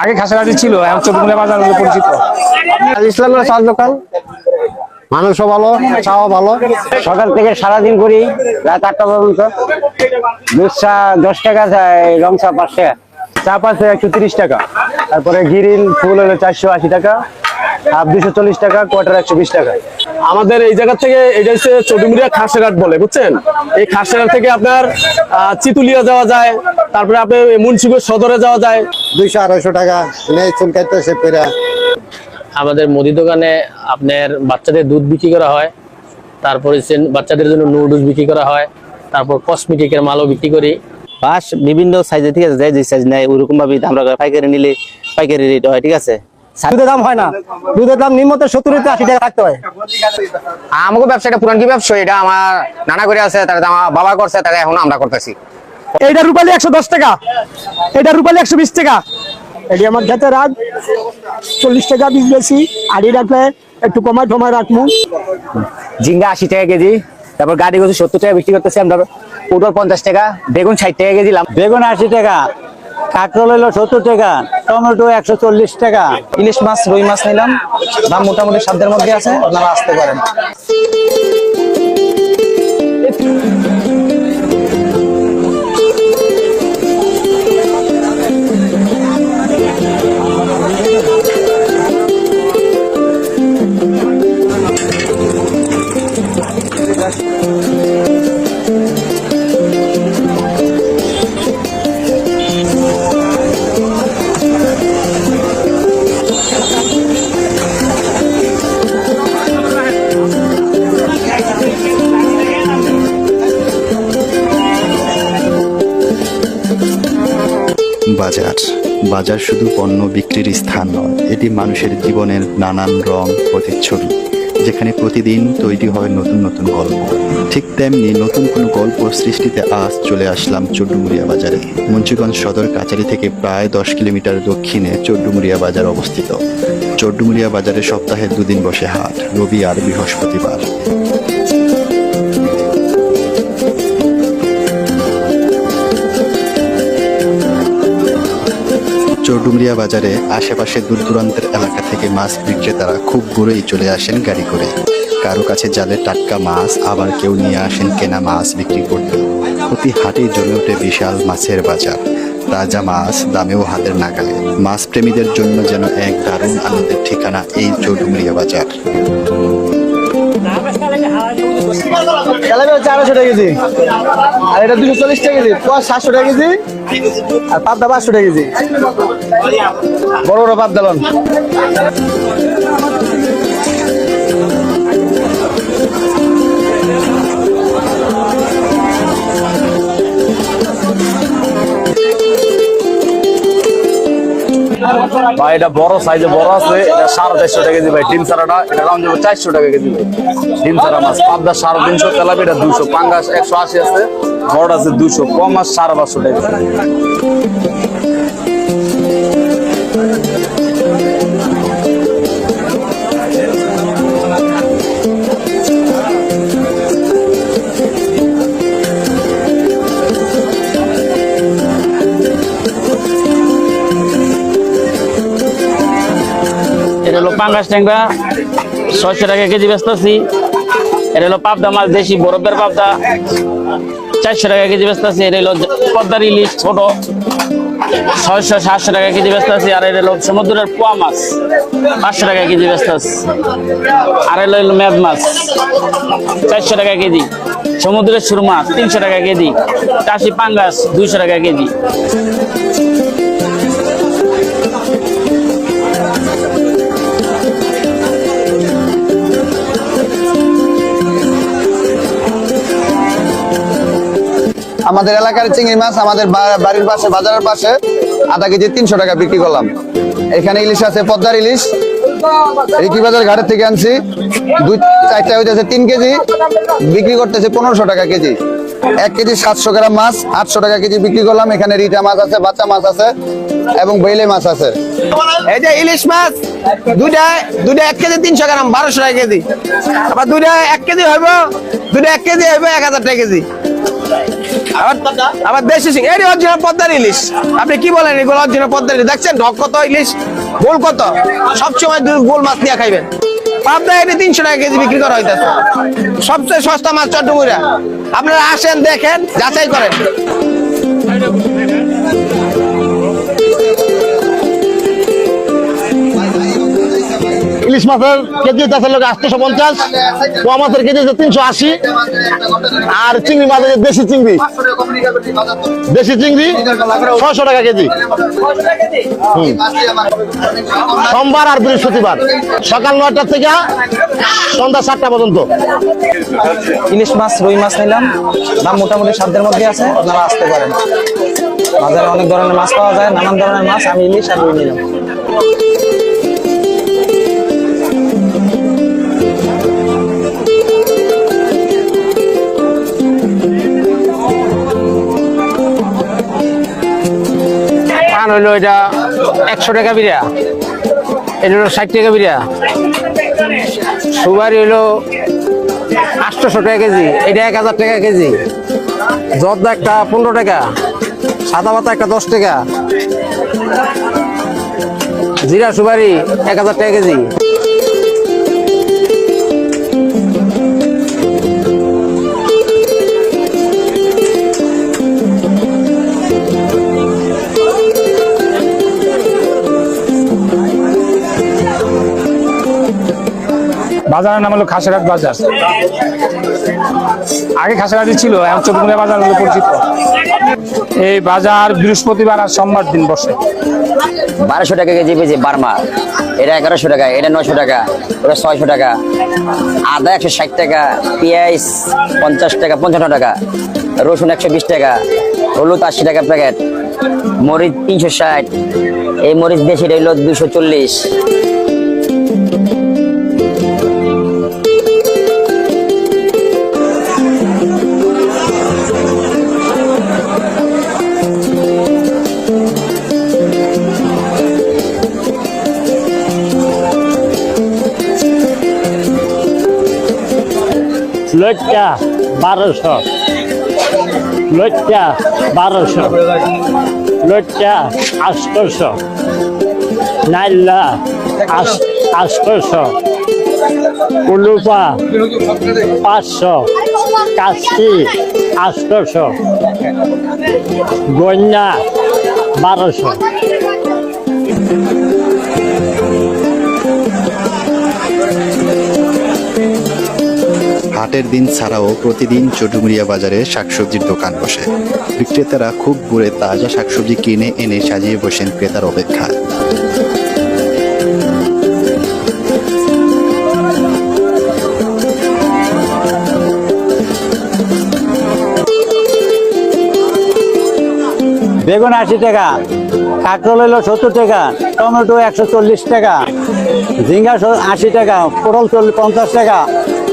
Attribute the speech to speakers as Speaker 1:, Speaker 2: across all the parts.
Speaker 1: আগে খাসাঘাটি ছিল, এখন চটমুলা বাজার নামে পরিচিত।
Speaker 2: ইসলামের চাল দোকান। মানুষও ভালো, চাও ভালো।
Speaker 3: সকাল থেকে সারাদিন করি, রাত আটটা পর্যন্ত। দুধ চা দশ টাকা রং চা পাঁচ টাকা
Speaker 1: চা পাঁচ একশো তিরিশ টাকা। তারপরে গিরিল, ফুল হলো চারশো আশি টাকা। হাফ দুশো চল্লিশ টাকা কোয়ার্টার একশো বিশ টাকা।
Speaker 4: আমাদের এই জায়গা থেকে এটা হচ্ছে চটুমুড়িয়া খাসেরহাট বলে বুঝছেন? এই খাসেরহাট থেকে আপনার চিতুলিয়া যাওয়া যায় তারপরে আপনার মুন্সিগঞ্জ সদরে যাওয়া যায়।
Speaker 2: দুইশো আড়াইশো টাকা নেই চুল কাটতেছে পেরা।
Speaker 5: আমাদের মুদি দোকানে আপনার বাচ্চাদের দুধ বিক্রি করা হয় তারপরে সে- বাচ্চাদের জন্য নুডলস বিক্রি করা হয় তারপর কসমেটিকের মালও বিক্রি করি।
Speaker 6: বাঁশ বিভিন্ন সাইজে ঠিক আছে? যে যে সাইজ নেয় ওরকম ভাবে আমরা পাইকারি নিলে পাইকারি রেট হয় ঠিক আছে?
Speaker 2: দুধের দাম হয় না। দুধের দাম নিম্নত সত্তর থেকে আশি টাকা রাখতে হয়
Speaker 3: আমাকে ব্যবসাটা পুরান কি ব্যবসা? এটা আমার নানা করে আছে তার আমার বাবা করছে তাকে এখন আমরা করতেছি।
Speaker 2: এইটা রুপালি একশো দশ টাকা। এটা রুপালি একশো বিশ টাকা। এটি আমার খেতে রাখ চল্লিশ টাকা বিশ বেশি। আড়ি রাখলে একটু কমায় টমায় রাখব
Speaker 3: ঝিঙ্গা আশি টাকা কেজি তারপর গাড়ি গেছে সত্তর টাকা বিক্রি করতেছি আমরা। পটল পঞ্চাশ টাকা বেগুন ষাট টাকা কেজি
Speaker 6: বেগুন আশি টাকা। কাঁকরোল হলো সত্তর টাকা টমেটো একশো চল্লিশ টাকা। ইলিশ মাছ রুই মাছ নিলাম। দাম মোটামুটি সাধ্যের মধ্যে আছে আপনারা আসতে পারেন।
Speaker 7: বাজার শুধু পণ্য বিক্রির স্থান নয়, এটি মানুষের জীবনের নানান রং, প্রতিচ্ছবি, যেখানে প্রতিদিন তৈরি হয় নতুন নতুন গল্প। ঠিক তেমনি নতুন কোনো গল্প সৃষ্টিতে আজ চলে আসলাম চড্ডুমুড়িয়া বাজারে। মুন্সিগঞ্জ সদর কাচারি থেকে প্রায় দশ কিলোমিটার দক্ষিণে চড্ডুমুড়িয়া বাজার অবস্থিত। চড্ডুমুড়িয়া বাজারে সপ্তাহে দুদিন বসে হাট, রবি আর বৃহস্পতিবার। চৌডুমরিয়া বাজারে আশেপাশে দূর দূরান্তের এলাকা থেকে মাছ বিক্রেতারা খুব দূরেই চলে আসেন গাড়ি করে। কারও কাছে জালে টাটকা মাছ, আবার কেউ নিয়ে আসেন কেনা মাছ বিক্রি করতে। প্রতি হাটেই জমে ওঠে বিশাল মাছের বাজার। তাজা মাছ দামেও হাতের নাগালে। মাছ প্রেমীদের জন্য যেন এক দারুণ আনন্দের ঠিকানা এই চৌডুমরিয়া বাজার।
Speaker 2: আড়াইশো টাকা কেজি। আর এটা দুশো চল্লিশ টাকা কেজি। সাতশো টাকা কেজি। আর পাবদা পাঁচশো টাকা কেজি। বড় বড় পাবদা
Speaker 4: ভাই, এটা বড় সাইজে বড় আছে। এটা সাড়ে চারশো টাকা কেজি ভাই, ডিম সারাটা এটা দাম যাবে চারশো টাকা কেজি ভাই। ডিম সারা মাছ, পাবদা সাড়ে তিনশো, তেলাপি এটা দুশো, পাঙ্গাস একশো আশি আছে। বড় আছে দুশো, কম মাছ সাড়ে পাঁচশো টাকা
Speaker 5: এটা হলো পাঙ্গাস ট্যাংরা, ছয়শো টাকা কেজি বেচতেছি। এটা হলো পাবদা মাছ, দেশি বরফের পাবদা, চারশো টাকা কেজি বেচতেছি। এটা হলো পদ্মার ইলিশ ছোট, ছয়শো, সাতশো টাকা কেজি বেচতেছি। আর এটা হলো সমুদ্রের পোয়া মাছ, পাঁচশো টাকা কেজি বেচতেছি। আর এটা হলো মেদ মাছ, চারশো টাকা কেজি। সমুদ্রের সুরমা, তিনশো টাকা কেজি। চাষি পাঙ্গাস, দুইশো টাকা কেজি।
Speaker 8: আমাদের এলাকার চিংড়ি মাছ আমাদের বাড়ির পাশে, বাজারের পাশে, আধা কেজি তিনশো টাকা বিক্রি করলাম। এখানে ইলিশ আছে, পদ্মার ইলিশ। রিকি বাজার ঘাটের থেকে আনছি। দুই, চারটা হইতেছে তিন কেজি। বিক্রি করতেছে পনেরোশো টাকা কেজি। এক কেজি সাতশো গ্রাম মাছ, আটশো টাকা কেজি বিক্রি করলাম। এখানে রিটা মাছ আছে, বাচ্চা মাছ আছে, এবং বেলে মাছ আছে।
Speaker 2: এই যে ইলিশ মাছ, দুইটা দুইটা এক কেজি তিনশো গ্রাম, বারোশো টাকা কেজি। আবার দুইটা এক কেজি হইব, দুইটা এক কেজি হইব এক হাজার টাকা কেজি। আবার দেশি সিং। এই অরিজিনাল পদ্মার ইলিশ। আপনি কি বলেন এগুলো অরিজিনাল পদ্মার ইলিশ? দেখছেন, ঢক কত ইলিশ, গোল কত? সবসময় গোল মাছ নিয়ে খাইবেন। তিনশো টাকা সবচেয়ে সস্তা আপনারা আসেন, দেখেন, যাচাই করেন।
Speaker 9: ইলিশ মাছের কেজি আছে লোক আটশো পঞ্চাশ। পোয়া মাছের কেজি তিনশো আশি। আর চিংড়ি মাছের দেশি চিংড়ি। দেশি চিংড়ি ছয়শো টাকা কেজি। সোমবার আর বৃহস্পতিবার। সকাল নয়টা থেকে সন্ধ্যা সাতটা পর্যন্ত।
Speaker 10: ইলিশ মাছ, রুই মাছ নিলাম। দাম মোটামুটি সাধ্যের মধ্যে আছে, আপনারা আসতে পারেন। বাজারে অনেক ধরনের মাছ পাওয়া যায়, নানান ধরনের মাছ, আমি ইলিশ আর রুই নিলাম।
Speaker 11: পান হইল এটা একশো টাকা বিড়া এটা হলো ষাট টাকা বিড়া সুপারি হইল আটশোশো টাকা কেজি, এটা এক হাজার টাকা কেজি। জর্দা একটা পনেরো টাকা, সাদা পাতা একটা দশ টাকা। জিরা সুপারি এক হাজার টাকা কেজি।
Speaker 5: বাজারের নাম হলো খাসেরহাট বাজার। আগে খাসেরহাটই ছিল, এখন চতুর্থ বাজার হলো পরিচিত। এই বাজার বৃহস্পতিবার আর সোমবার দিন বসে।
Speaker 3: বারোশো টাকা কেজি পেয়েছি বার্মা। এটা এগারোশো টাকা, এটা নশো টাকা, ওটা ছয়শো টাকা। আদা একশো ষাট টাকা, পেঁয়াজ পঞ্চাশ টাকা, পঞ্চান্ন টাকা, রসুন একশো বিশ টাকা, হলুদ আশি টাকা প্যাকেট, মরিচ তিনশো ষাট, এই মরিচ দেশিটা হলো দুশো চল্লিশ।
Speaker 9: লইটা বারোশো। লইটা বারোশো। লইটা আটশোশো নাইলা আটশোশো কুলুপা পাঁচশো। কাশি আটশোশো গন্যা বারোশো।
Speaker 7: হাটের দিন ছাড়াও প্রতিদিন চটুমুড়িয়া বাজারে শাকসবজির দোকান বসে। বিক্রেতারা খুব ভোরে তাজা শাকসবজি কিনে এনে সাজিয়ে বসেন ক্রেতার অপেক্ষায়।
Speaker 10: বেগুন আশি টাকা, কাঁকরোল হলো সত্তর টাকা, টমেটো একশো চল্লিশ টাকা, ঝিঙ্গা আশি টাকা, পটল চল্লিশ পঞ্চাশ টাকা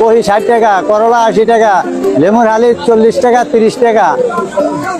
Speaker 10: কহি ষাট টাকা করলা আশি টাকা লেমুর হালি চল্লিশ টাকা তিরিশ টাকা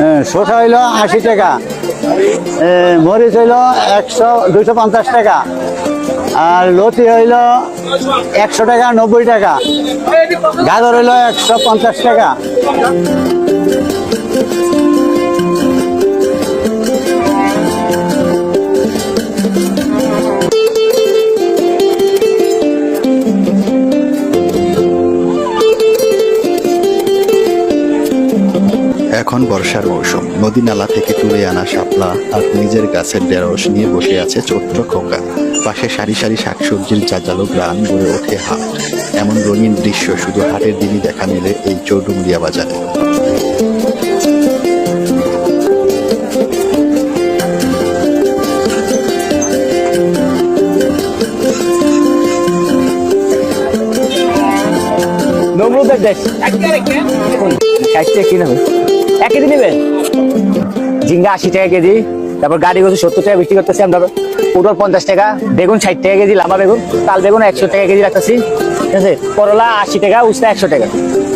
Speaker 10: হ্যাঁ, শসা হইল আশি টাকা মরিচ হইল একশো দুশো পঞ্চাশ টাকা আর লতি হইল একশো টাকা নব্বই টাকা গাজর হইল একশো পঞ্চাশ টাকা।
Speaker 7: বর্ষার মৌসুম। নদী নালা থেকে তুলে আনা শাপলা আর নিজের গাছের ঢেঁড়স নিয়ে বসে আছে ছোট্ট খোকা। পাশে সারি সারি শাকসবজির জাজালো গ্রান গড়ে ওঠে হাট। এমন রঙিন দৃশ্য শুধু হাটের দিনই দেখা মেলে এই চৌডুমরিয়া বাজারে।
Speaker 3: নমরুদের দেশ। ষাট কি নেবে এক কেজি নেবেন? ঝিঙ্গা আশি টাকা কেজি, তারপর গাড়ি গেছে সত্তর টাকা বিক্রি করতেছি আমরা। পটল পঞ্চাশ টাকা, বেগুন ষাট টাকা কেজি, লাম্বা বেগুন, তাল বেগুন একশো টাকা কেজি রাখতেছি। ঠিক আছে? করলা আশি টাকা, উস্তা একশো টাকা।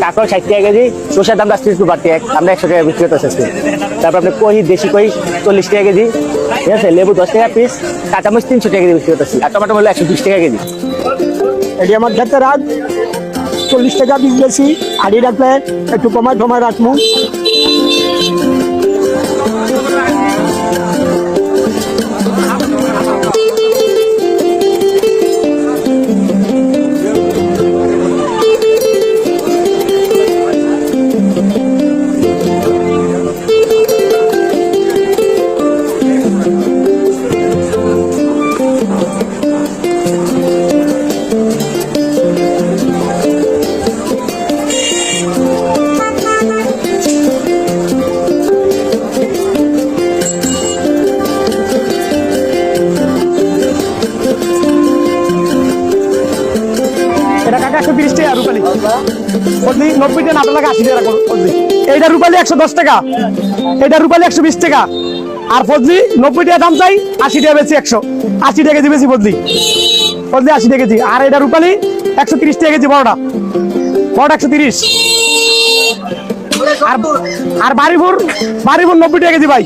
Speaker 3: কাঁকড় ষাট টাকা কেজি, সরষের দাম রাখছি একটু বাড়তি আমরা একশো টাকা বিক্রি করতেছি তারপর আপনি কহি দেশি কহি চল্লিশ টাকা কেজি। ঠিক আছে? লেবু দশ টাকা পিস কাঁচামরিচ তিনশো টাকা কেজি বিক্রি করতেছি। আর টমেটো হলো একশো বিশ টাকা কেজি।
Speaker 12: এটি আমার খেতে রাখ চল্লিশ টাকা পিস বেশি আড়ি রাখলে একটু কমায় টমায় রাখব।
Speaker 13: নব্বই টাকা লাগে আশি টাকা এইটা রুপালি একশো দশ টাকা। এটা রুপালি একশো বিশ টাকা। আর ফজলি নব্বই টাকা দাম চাই, আশি টাকা বেশি একশো। আশি টাকা কেজি বেশি ফজলি ফজলি আশি টাকা কেজি। আর এটা রুপালি একশো তিরিশ টাকা কেজি বড়টা। বড়টা একশো তিরিশ। আর বাড়িপুর বাড়িপুর নব্বই টাকা কেজি ভাই।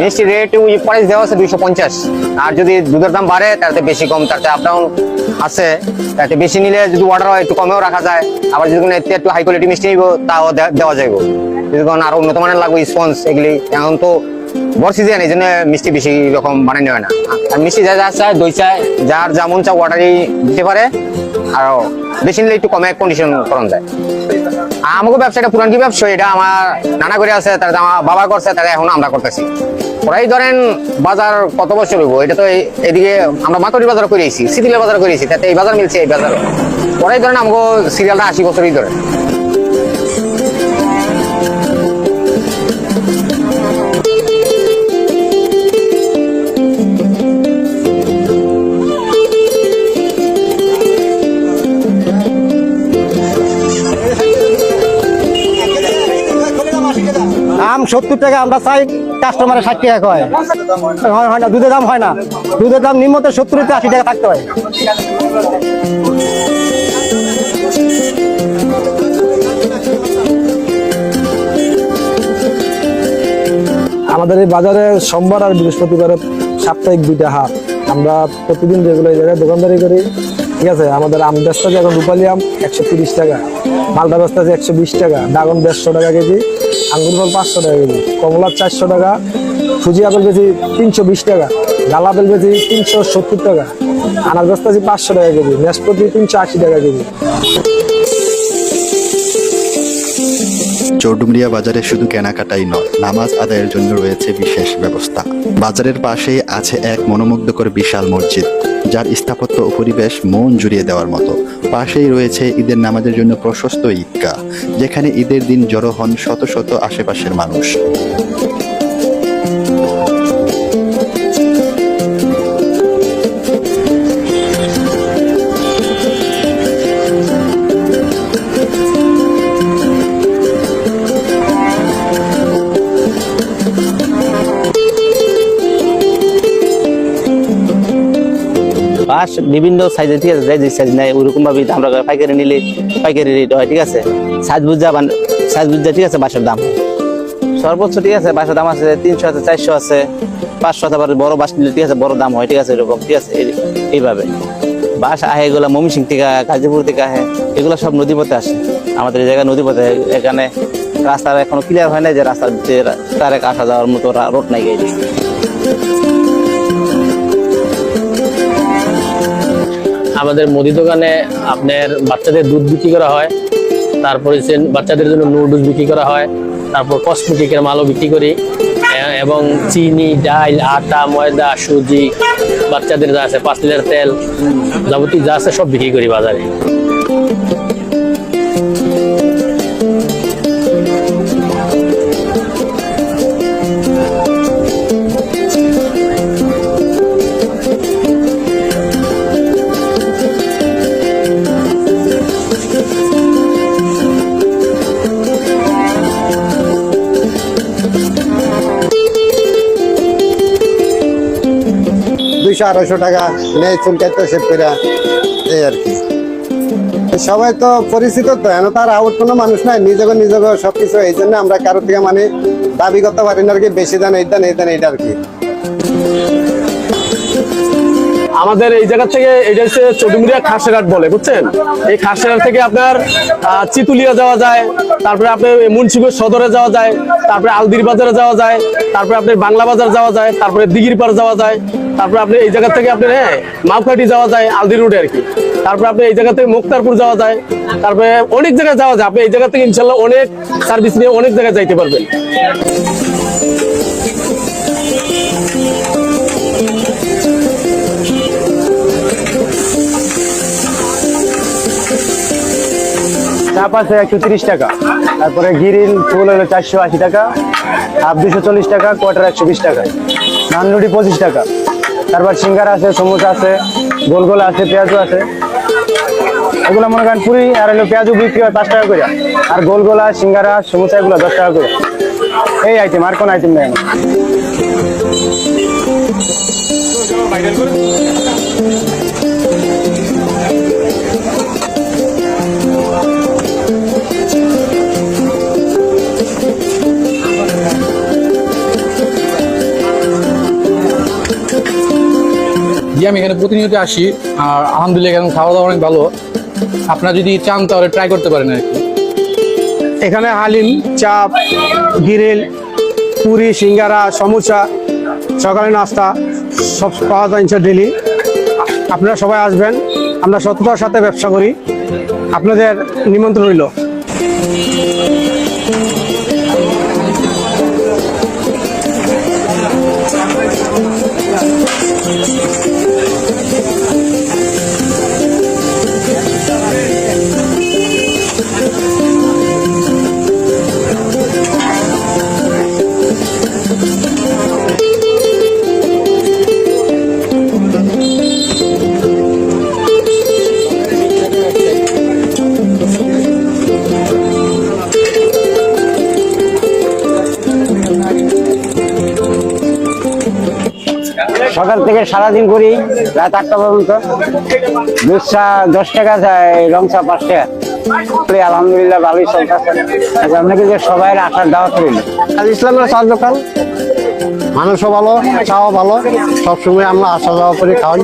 Speaker 14: মিষ্টি রেট প্রাইস দেওয়া আছে দুইশো পঞ্চাশ। আর যদি দুধের দাম বাড়ে তাতে বেশি কম তাতে আপ ডাউন আছে। তাতে বেশি নিলে যদি অর্ডার হয়, একটু কমেও রাখা যায়। আবার যদি কোনো একটু হাই কোয়ালিটি মিষ্টি নিব, তাও দেওয়া যাইব। যদি কোনো আরও উন্নত মানের লাগবে স্পঞ্জ এগুলি, এখন তো বড় সিজন এই জন্য মিষ্টি বেশি রকম বানানো হয় না। আর মিষ্টি যা যা চায়, দই চায়, যার যেমন চা অর্ডারই দিতে পারে। আর বেশি নিলে একটু কমে কন্ডিশন করানো যায়। আমাকে ব্যবসাটা পুরান কি ব্যবসা? এটা আমার নানা করে আছে, তার আমার বাবা করছে, তারা এখন আমরা করতেছি। ওরাই ধরেন বাজার কত বছর হইব? এটা তো এদিকে আমরা মাতরি বাজার করেছি সিভিলের বাজার করেছি তাতে এই বাজার মিলছে এই বাজার ওরাই ধরেন আমাকে সিরিয়ালটা আশি বছরই ধরে।
Speaker 10: সত্তর টাকা, আমরা চাই কাস্টমারের ষাট টাকা কয়। হয় না, দুধের দাম হয় না। দুধের দাম নিম্নতে সত্তর থেকে আশি টাকা থাকতে হয়
Speaker 13: আমাদের এই বাজারে সোমবার আর বৃহস্পতিবার সাপ্তাহিক দুইটা হাট। আমরা প্রতিদিন যেগুলো জায়গায় দোকানদারি করি। ঠিক আছে? আমাদের আম ব্যস্ত আছে এখন রূপালি আম, একশো তিরিশ টাকা। মালটা ব্যস্ত আছে একশো বিশ টাকা। ড্রাগন দেড়শো টাকা কেজি। আঙ্গুর ফল পাঁচশো টাকা কেজি। কমলা চারশো টাকা। ফুজি আপেল কেজি তিনশো বিশ টাকা। লাল আপেল কেজি তিনশো সত্তর টাকা। আনার ব্যস্ত আছে পাঁচশো টাকা কেজি। নাশপাতি তিনশো আশি টাকা কেজি।
Speaker 7: চৌডুমরিয়া বাজারে শুধু কেনাকাটাই নয়, নামাজ আদায়ের জন্য রয়েছে বিশেষ ব্যবস্থা। বাজারের পাশেই আছে এক মনোমুগ্ধকর বিশাল মসজিদ। যার স্থাপত্য ও পরিবেশ মন জুড়িয়ে দেওয়ার মতো। পাশেই রয়েছে ঈদের নামাজের জন্য প্রশস্ত ঈদগাহ, যেখানে ঈদের দিন জড়ো হন শত শত আশেপাশের মানুষ।
Speaker 6: বাঁশ বিভিন্ন সাইজের ঠিক আছে? যে সাইজ নেয়, ওরকম ভাবে আমরা পাইকারি নিলে পাইকারি রেট হয়, ঠিক আছে? সাইজ বুঝা সাইজ বুঝা, ঠিক আছে? বাঁশের দাম। সর্বোচ্চ, ঠিক আছে? বাঁশের দাম আছে তিনশো আছে, চারশো আছে, পাঁচশো আছে আবার বড় বাঁশ নিলে, ঠিক আছে? বড় দাম হয়, ঠিক আছে? এরকম, ঠিক আছে? এইভাবে। বাঁশ আহে এগুলো ময়মনসিং থেকে গাজীপুর থেকে আহে, এগুলো সব নদী পথে আসে। আমাদের এই জায়গায় নদী পথে এখানে রাস্তার এখনও ক্লিয়ার হয় না যে রাস্তার যে তার আসা যাওয়ার মতো রোড নাই গেছে আমাদের মুদি দোকানে আপনার বাচ্চাদের দুধ বিক্রি করা হয়। তারপরে বাচ্চাদের জন্য নুডলস বিক্রি করা হয়। তারপর কসমেটিকের মালও বিক্রি করি। এবং চিনি, ডাল, আটা, ময়দা, সুজি, বাচ্চাদের যা আছে, পাঁচ লিটার তেল যাবতীয় যা আছে সব বিক্রি করি বাজারে।
Speaker 10: দুইশো, আড়াইশো টাকা নেই চুলকাইতে সে পেরা এই আর কি। সবাই তো পরিচিত তো, এন তার আউট কোনো মানুষ নাই নিজেকে নিজেকে সবকিছু, এই জন্য আমরা কারও থেকে মানে দাবি করতে পারি না আর কি, বেশি দেন এই দেন এই দেন, এইটা আর কি।
Speaker 13: আমাদের এই জায়গা থেকে এটা হচ্ছে চৌডুমুরিয়া খাসেরহাট বলে, বুঝছেন? এই খাসেরহাট থেকে আপনার চিতুলিয়া যাওয়া যায়, তারপরে আপনার মুন্সিগঞ্জ সদরে যাওয়া যায়, তারপরে আলদির বাজারে যাওয়া যায়, তারপরে আপনার বাংলা বাজার যাওয়া যায়, তারপরে দিঘির পাড় যাওয়া যায় তারপরে আপনি এই জায়গা থেকে আপনার হ্যাঁ মাপকাঠি যাওয়া যায় আলদি রোডে আর কি। তারপরে আপনি এই জায়গা থেকে মুক্তারপুর যাওয়া যায়। তারপরে অনেক জায়গায় যাওয়া যায়। আপনি এই জায়গা থেকে ইনশাল্লাহ অনেক সার্ভিস নিয়ে অনেক জায়গায় যাইতে পারবেন।
Speaker 10: একশো তিরিশ টাকা।
Speaker 1: তারপরে গিরিল ফুল হলো চারশো আশি টাকা। হাফ দুশো চল্লিশ টাকা কোয়ার্টার একশো বিশ টাকা। নানরুটি পঁচিশ টাকা। তারপর সিঙ্গার আছে সমুচা আছে, গোলগোলা আছে, পেঁয়াজও আছে। এগুলো মনে করেন পুরি আর হলো পেঁয়াজও বিক্রি হয় পাঁচ টাকা করে। আর গোলগোলা সিঙ্গারা সমুচা এগুলো দশ টাকা করে। এই আইটেম আর কোন আইটেম নেই?
Speaker 15: জি, আমি এখানে প্রতিনিয়ত আসি। আর আলহামদুলিল্লাহ এখানে খাওয়া দাওয়া অনেক ভালো। আপনারা যদি চান তাহলে ট্রাই করতে পারেন আর কি।
Speaker 16: এখানে হালিম, চাপ, গিরিল, পুরি, সিঙ্গারা, সমোসা, সকালে নাস্তা, সব পাওয়া যায় ডেলি আপনারা সবাই আসবেন। আমরা সততার সাথে ব্যবসা করি। আপনাদের নিমন্ত্রণ রইল।
Speaker 1: সকাল থেকে সারাদিন করি, রাত আটটা পর্যন্ত। দুধ চা দশ টাকা যায় রং চা পাঁচ টাকা। আলহামদুলিল্লাহ, ভালোই চলতেছে। আচ্ছা আপনাকে যে সবাই আসার দাওয়াত রইল
Speaker 17: আল ইসলামের চার দোকান। মানুষও ভালো, চাও ভালো। সবসময় আমরা আসা যাওয়া করে, খাওয়াই।